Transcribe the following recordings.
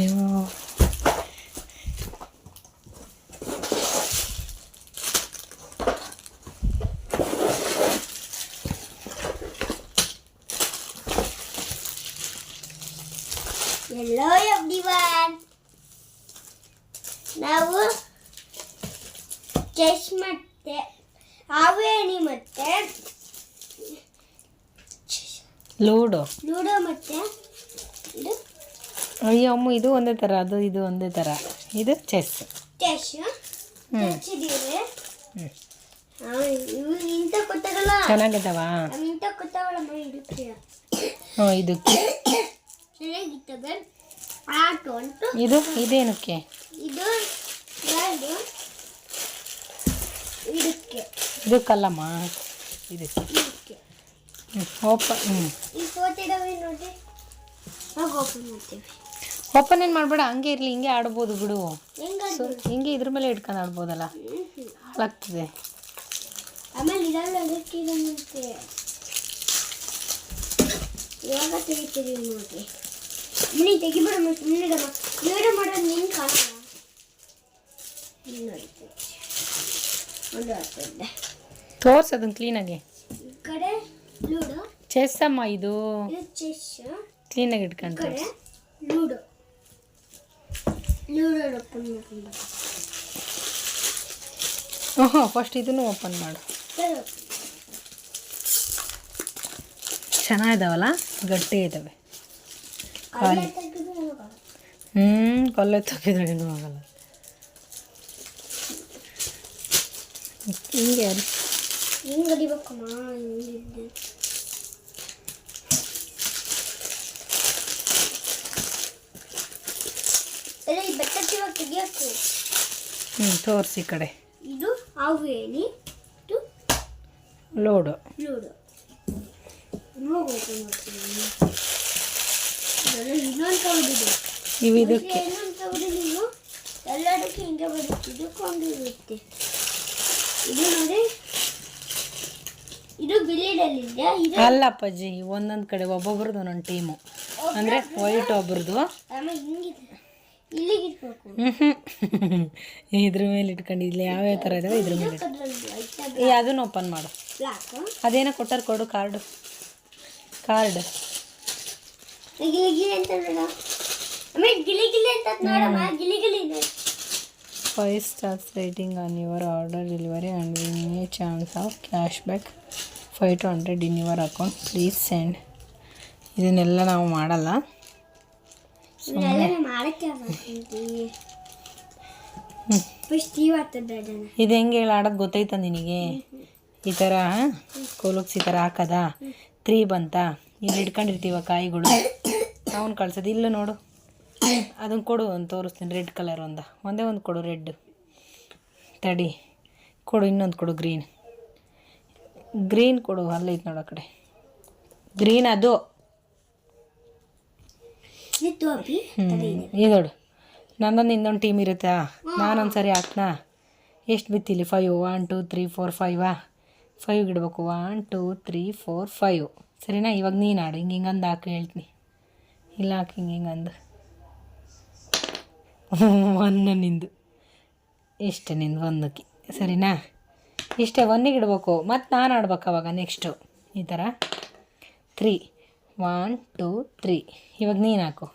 ಅಯ್ಯೋ ಎಲ್ಲೋ ಎವ್ರಿವನ್ ನಾವು ಚೆಸ್ ಮತ್ತೆ ಹಾವೇಣಿ ಮತ್ತೆ ಲೂಡೋ ಲೂಡೋ ಮತ್ತೆ ಇದು ಅಯ್ಯೋ ಅಮ್ಮ ಇದು ಒಂದೇ ಥರ ಅದು ಇದು ಒಂದೇ ಥರ ಇದು ಚೆಸ್ ಚೆನ್ನಾಗಿದ್ದಾವ? ಹ್ಞೂ ಇದಕ್ಕೆ ಇದು. ಇದೇನಕ್ಕೆ? ಇದು ಎರಡು ಇದಕ್ಕೆ ಇದಕ್ಕಲ್ಲಮ್ಮ ಇದಕ್ಕೆ ಇದಕ್ಕೆ ಹ್ಞೂ ಓಪನ್ ಹ್ಞೂ ಓಪನ್ ಮಾಡ್ತೀವಿ. ಓಪನ್ ಏನು ಮಾಡಬೇಡ ಹಂಗೆ ಇರಲಿ ಹಿಂಗೆ ಆಡ್ಬೋದು ಬಿಡು. ಹೆಂಗ ಸೊ ಹಿಂಗೆ ಇದ್ರ ಮೇಲೆ ಇಟ್ಕೊಂಡು ಆಡ್ಬೋದಲ್ಲ? ಹಾಳಾಗ್ತದೆ ಇವಾಗ ತೆಗಿತೀವಿ ನೋಡಿ ವಿಡಿಯೋ ಮಾಡೋದು ನೀನು ತೋರ್ಸು ಅದನ್ನು ಕ್ಲೀನಾಗಿ ಈ ಕಡೆ ಲೂಡೋ. ಚೆಸ್ ಅಮ್ಮ ಇದು ಚೆಸ್ ಕ್ಲೀನಾಗಿ ಈ ಇಟ್ಕೊಂಡು ಕಡೆ ಲೂಡೋ. ಓಪನ್ ಮಾಡ್ಕೊಂಡು ಹ್ಞೂ ಫಸ್ಟ್ ಇದನ್ನು ಓಪನ್ ಮಾಡು. ಚೆನ್ನಾಗಿದಾವಲ್ಲ? ಗಟ್ಟಿ ಇದ್ದಾವೆ ಹೋಗಲ್ಲ ಹ್ಞೂ ಕೊಲ್ಲೆ ಏನೂ ಆಗಲ್ಲ. ಹಿಂಗೆ. ಹಿಂಗೆ ಹೊಡಿಬೇಕಮ್ಮ ಎಲ್ಲ ಈ ಬೆಟ್ಟ ಇವಾಗ ತೆಗಿಯಕ್ಕೆ. ಹ್ಞೂ ತೋರಿಸಿ ಕಡೆ. ಇದು ಹಾವು ಇದು ಲೋಡು. ಲೂಡು. ಇನ್ನೊಂದು ತಗೊಂಡಿದೆ ಇವು ಇದಕ್ಕೆ. ಇನ್ನೊಂದು ಎಲ್ಲದಕ್ಕೆ ಹಿಂಗೆ ಬರುತ್ತೆ. ಇದಕ್ಕೊಂದು ಇರುತ್ತೆ. ಇದು ನೋಡಿ. ಇದು ಬಿಳಿಡಲ್ಲಿದೆ ಇದು ಅಲ್ಲ ಅಪ್ಪಾಜಿ ಒಂದೊಂದು ಕಡೆ ಒಬ್ಬೊಬ್ರದ್ದು ಒಂದೊಂದು ಟೀಮು. ಅಂದರೆ ವೈಟ್ ಒಬ್ಬರದು ಆಮೇಲೆ ಹಿಂಗಿದೆ. ಹ್ಞೂ ಇದ್ರ ಮೇಲೆ ಇಟ್ಕೊಂಡು ಇಲ್ಲಿ ಯಾವ್ಯಾವ ಥರ ಇದಾವೆ ಇದ್ರ ಮೇಲೆ? ಏ ಅದನ್ನು ಓಪನ್ ಮಾಡು. ಅದೇನೋ ಕೊಟ್ಟಾರ ಕೊಡು card card five stars rating on your order delivery and win a chance of cash back five to hundred in your account please send ಇದನ್ನೆಲ್ಲ ನಾವು ಮಾಡಲ್ಲ. ಇದು ಹೆಂಗೆ ಹೇಳಿ ಆಡೋದು ಗೊತ್ತೈತ ನಿನಗೆ? ಈ ಥರ ಕೋಲುಕ್ಸ್ ಈ ಥರ ಹಾಕದ? ತ್ರೀ ಬಂತ? ಇಲ್ಲಿ ಇಟ್ಕೊಂಡಿರ್ತೀವ ಕಾಯಿಗಳು? ಅವನು ಕಳ್ಸೋದು. ಇಲ್ಲ ನೋಡು. ಅದನ್ನು ಕೊಡು ಅಂತ ತೋರಿಸ್ತೀನಿ. ರೆಡ್ ಕಲರ್ ಒಂದು. ಒಂದೇ ಒಂದು ಕೊಡು ರೆಡ್ ತಡಿ. ಕೊಡು ಇನ್ನೊಂದು ಕೊಡು ಗ್ರೀನ್ ಗ್ರೀನ್ ಕೊಡು ಅಲ್ಲೈತೆ ನೋಡು ಆ ಕಡೆ. ಗ್ರೀನ್ ಅದು. ಇದು. ನೋಡು ನಂದೊಂದು ಇನ್ನೊಂದು ಟೀಮ್ ಇರುತ್ತಾ? ನಾನೊಂದು ಸರಿ ಹಾಕ್ನಾ? ಎಷ್ಟು ಬಿತ್ತಿಲಿ? Five one two three four ಫೈವಾ five ಇಡಬೇಕು. One two three four five ಸರಿನಾ? ಇವಾಗ ನೀನು ಆಡು. ಹಿಂಗೆ ಹಿಂಗಂದು ಹಾಕಿ ಹೇಳ್ತೀನಿ. ಇಲ್ಲ ಹಾಕಿ ಹಿಂಗೆ ಹಿಂಗಂದು ಒನ್ನ ನಿಂದು. ಇಷ್ಟೇ ನಿಂದು? ಒಂದಕ್ಕೆ. ಸರಿನಾ? ಇಷ್ಟೇ ಒಂದಿಗೆ ಇಡ್ಬೇಕು. ಮತ್ತು ನಾನು ಆಡ್ಬೇಕು ಅವಾಗ ನೆಕ್ಸ್ಟು ಈ ಥರ ತ್ರೀ ಒನ್ ಟೂ ತ್ರೀ ಇವಾಗ ನೀನು ಹಾಕು.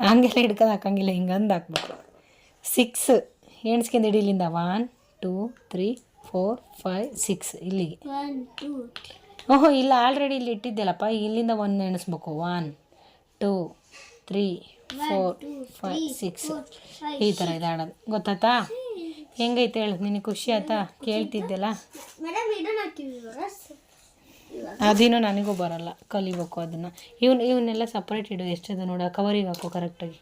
ಹಂಗೆಲ್ಲ ಹಿಡ್ಕೊಂಡು ಹಾಕಂಗಿಲ್ಲ ಹಿಂಗಂದು ಹಾಕ್ಬೇಕು ಸಿಕ್ಸ್ ಎಣ್ಸ್ಕೊಂಡು ಹಿಡಿಲಿಂದ one two three four five six ಇಲ್ಲಿಗೆ. ಓಹೋ ಇಲ್ಲ ಆಲ್ರೆಡಿ ಇಲ್ಲಿ ಇಟ್ಟಿದ್ದೆಲ್ಲಪ್ಪ. ಇಲ್ಲಿಂದ ಒಂದು ಎಣಿಸ್ಬೇಕು one two three four five six ಈ ಥರ ಇದೆ ಆಡೋದು ಗೊತ್ತಾತಾ ಹೆಂಗೈತೆ ಹೇಳು. ನಿನಗೆ ಖುಷಿ ಆಯ್ತಾ? ಕೇಳ್ತಿದ್ದೆಲ್ಲ ಮೇಡಮ್ ಇದನ್ನ ಹಾಕಿವಿ ಇವಾಗ ಇವಾಗ ಅದೇನೋ ನನಗೂ ಬರಲ್ಲ ಕಲಿಬೇಕು ಅದನ್ನ. ಇವನ್ ಇವನ್ನೆಲ್ಲ ಸಪ್ರೇಟ್ ಇಡು ಎಷ್ಟದ ನೋಡ ಕವರಿಗೆ ಹಾಕು ಕರೆಕ್ಟಾಗಿ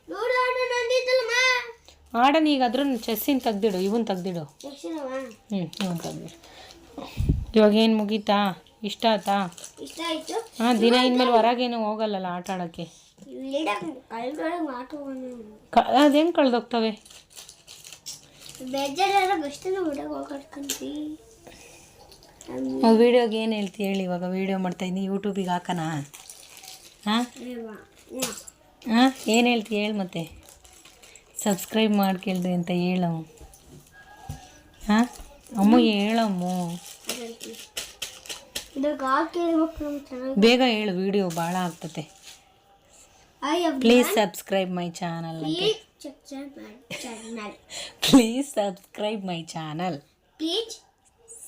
ಆಡನ್ ಈಗ ಅದ್ರ ಚೆಸ್ಸಿನ ತೆಗ್ದಿಡು ಇವನ್ ತೆಗ್ದಿಡು. ಹ್ಞೂ ಇವನ್ ತೆಗ್ದಿಡು. ಇವಾಗ ಏನು ಮುಗೀತಾ? ಇಷ್ಟ ಆತಾ ಆಯ್ತು. ಹಾಂ ದಿನ ಇನ್ಮೇಲೆ ಹೊರಗೇನು ಹೋಗಲ್ಲಲ್ಲ ಆಟ ಆಡೋಕ್ಕೆ? ಅದೇನು ಕಳ್ದೋಗ್ತವೆ? ಬೇಜಾರು ವೀಡಿಯೋಗೆ ಏನು ಹೇಳ್ತಿ ಹೇಳಿ ಇವಾಗ? ವೀಡಿಯೋ ಮಾಡ್ತಾಯಿದ್ದೀನಿ ಯೂಟ್ಯೂಬಿಗೆ ಹಾಕೋಣ ಹಾಂ? ಹಾಂ? ಏನು ಹೇಳ್ತಿ ಹೇಳಿ ಮತ್ತೆ. ಸಬ್ಸ್ಕ್ರೈಬ್ ಮಾಡ್ಕೇಳ್ರಿ ಅಂತ ಹೇಳು. ಹಾಂ? ಅಮ್ಮ ಹೇಳಮ್ಮ ಬೇಗ ಹೇಳು ವಿಡಿಯೋ ಭಾಳ ಆಗ್ತತೆ. ಪ್ಲೀಸ್ ಸಬ್ಸ್ಕ್ರೈಬ್ ಮೈ ಚಾನಲ್ ಅಂತ. Please check channel please subscribe my channel please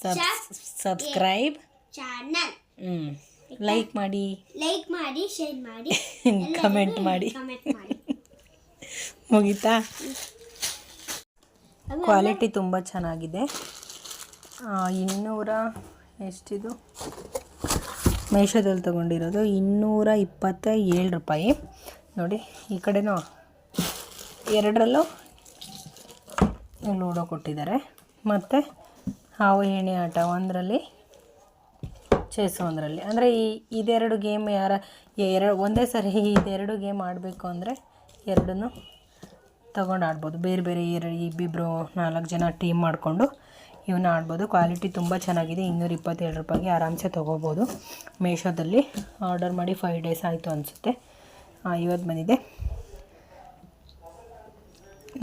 subscribe. Channel ಹ್ಞೂ ಲೈಕ್ ಮಾಡಿ. ಲೈಕ್ ಮಾಡಿ ಶೇರ್ ಮಾಡಿ. ಕಮೆಂಟ್ ಮಾಡಿ. ಮುಗೀತಾ? ಕ್ವಾಲಿಟಿ ತುಂಬ ಚೆನ್ನಾಗಿದೆ. ಇನ್ನೂರ ಎಷ್ಟಿದು? ಮೇಷದಲ್ಲಿ ತೊಗೊಂಡಿರೋದು ಇನ್ನೂರ ಇಪ್ಪತ್ತ ಏಳು ರೂಪಾಯಿ. ನೋಡಿ ಈ ಕಡೆನೂ ಎರಡರಲ್ಲೂ ಲೂಡೋ ಕೊಟ್ಟಿದ್ದಾರೆ. ಮತ್ತು ಹಾವು, ಏಣಿ ಆಟ ಒಂದರಲ್ಲಿ, ಚೆಸ್ ಒಂದರಲ್ಲಿ. ಅಂದರೆ ಈ ಇದೆರಡು ಗೇಮ್ ಯಾರ ಎರಡು, ಒಂದೇ ಸರಿ ಇದೆರಡು ಗೇಮ್ ಆಡಬೇಕು ಅಂದರೆ ಎರಡನ್ನು ತಗೊಂಡು ಆಡ್ಬೋದು. ಬೇರೆ ಬೇರೆ ಎರಡು ಇಬ್ಬಿಬ್ಬರು ನಾಲ್ಕು ಜನ ಟೀಮ್ ಮಾಡಿಕೊಂಡು ಇವನ್ನ ಆಡ್ಬೋದು. ಕ್ವಾಲಿಟಿ ತುಂಬ ಚೆನ್ನಾಗಿದೆ. ಇನ್ನೂರ ಇಪ್ಪತ್ತೇಳು ರೂಪಾಯಿಗೆ ಆರಾಮ್ಸೆ ತೊಗೋಬೋದು. ಮೀಶೋದಲ್ಲಿ ಆರ್ಡರ್ ಮಾಡಿ ಫೈವ್ ಡೇಸ್ ಆಯಿತು ಅನಿಸುತ್ತೆ. ಇವತ್ತು ಬಂದಿದೆ.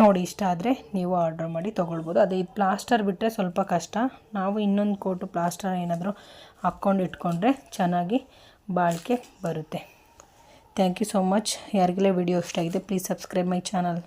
ನೋಡಿ ಇಷ್ಟ ಆದರೆ ನೀವು ಆರ್ಡ್ರ್ ಮಾಡಿ ತೊಗೊಳ್ಬೋದು. ಅದೇ ಇದು ಪ್ಲಾಸ್ಟರ್ ಬಿಟ್ಟರೆ ಸ್ವಲ್ಪ ಕಷ್ಟ. ನಾವು ಇನ್ನೊಂದು ಕೋಟು ಪ್ಲಾಸ್ಟರ್ ಏನಾದರೂ ಹಾಕ್ಕೊಂಡು ಇಟ್ಕೊಂಡ್ರೆ ಚೆನ್ನಾಗಿ ಬಾಳಿಕೆ ಬರುತ್ತೆ. ಥ್ಯಾಂಕ್ ಯು ಸೋ ಮಚ್ ಯಾರಿಗೆಲ್ಲ ವಿಡಿಯೋ ಇಷ್ಟ ಆಗಿದೆ ಪ್ಲೀಸ್ ಸಬ್ಸ್ಕ್ರೈಬ್ ಮೈ ಚಾನಲ್